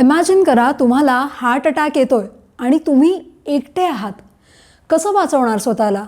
Imagine करा तुम्हाला heart attack येतोय आणि तुम्ही एकटे आहात. कसं वाचवणार स्वतःला?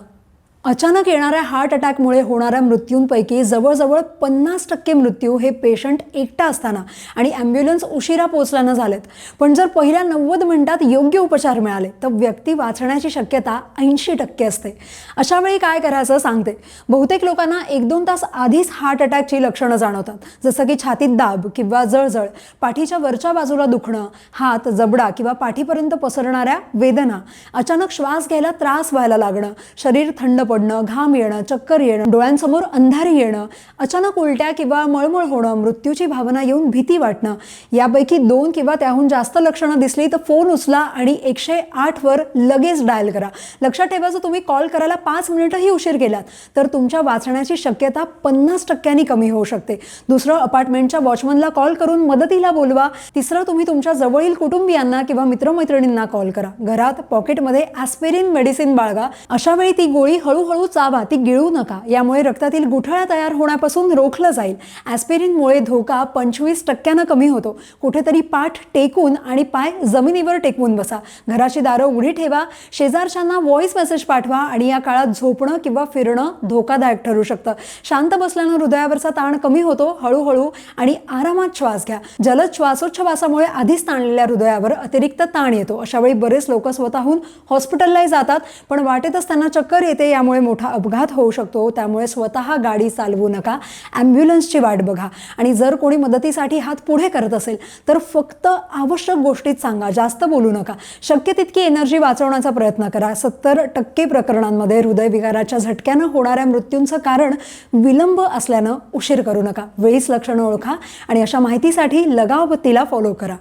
अचानक येणाऱ्या हार्ट अटॅकमुळे होणाऱ्या मृत्यूंपैकी जवळजवळ पन्नास टक्के मृत्यू हे पेशंट एकटा असताना आणि ॲम्ब्युलन्स उशिरा पोचल्यानं झालेत. पण जर पहिल्या नव्वद मिनिटात योग्य उपचार मिळाले तर व्यक्ती वाचण्याची शक्यता ऐंशी टक्के असते. अशा वेळी काय करायचं सांगते. बहुतेक लोकांना एक दोन तास आधीच हार्ट अटॅकची लक्षणं जाणवतात. जसं की छातीत दाब किंवा जळजळ पाठीच्या वरच्या बाजूला दुखणं हात जबडा किंवा पाठीपर्यंत पसरणाऱ्या वेदना अचानक श्वास घ्यायला त्रास व्हायला लागणं शरीर थंड पडणं घाम येणं चक्कर येणं डोळ्यांसमोर अंधारी येणं अचानक उलट्या किंवा मळमळ होणं मृत्यूची भावना येऊन भीती वाटणं यापैकी दोन किंवा त्याहून जास्त लक्षणं दिसली तर फोन उचला आणि एकशे आठवर लगेच डायल करा. लक्षात ठेवा जर तुम्ही कॉल करायला पाच मिनिटंही उशीर केलात तर तुमच्या वाचण्याची शक्यता पन्नास टक्क्यांनी कमी होऊ शकते. दुसरं अपार्टमेंटच्या वॉचमनला कॉल करून मदतीला बोलवा. तिसरं तुम्ही तुमच्या जवळील कुटुंबियांना किंवा मित्रमैत्रिणींना कॉल करा. घरात पॉकेटमध्ये ॲस्पिरिन मेडिसिन बाळगा. अशा वेळी ती गोळी हळू हळूहळू चावा ती गिळू नका. यामुळे रक्तातील गुठळ्या तयार होण्यापासून रोखलं जाईल. ॲस्पिरिनमुळे धोका पंचवीस टक्क्यानं कमी होतो. कुठेतरी पाठ टेकून आणि पाय जमिनीवर टेकवून बसा. घराची दारं उघडी ठेवा शेजारच्यांना व्हॉइस मेसेज पाठवा आणि या काळात झोपणं किंवा फिरणं धोकादायक ठरू शकतं. शांत बसल्यानं हृदयावरचा ताण कमी होतो हळूहळू आणि आरामात श्वास घ्या. जलद श्वासोच्छवासामुळे आधीच ताणलेल्या हृदयावर अतिरिक्त ताण येतो. अशावेळी बरेच लोक स्वतःहून हॉस्पिटललाही जातात पण वाटेतच त्यांना चक्कर येते यामुळे मोठा अपघात होऊ शकतो त्यामुळे स्वतः गाडी चालवू नका ॲम्ब्युलन्सची वाट बघा. आणि जर कोणी मदतीसाठी हात पुढे करत असेल तर फक्त आवश्यक गोष्टीत सांगा जास्त बोलू नका. शक्य तितकी एनर्जी वाचवण्याचा प्रयत्न करा. सत्तर टक्के प्रकरणांमध्ये हृदयविकाराच्या झटक्यानं होणाऱ्या मृत्यूंचं कारण विलंब असल्यानं उशीर करू नका. वेळीच लक्षणं ओळखा आणि अशा माहितीसाठी लगावतीला फॉलो करा.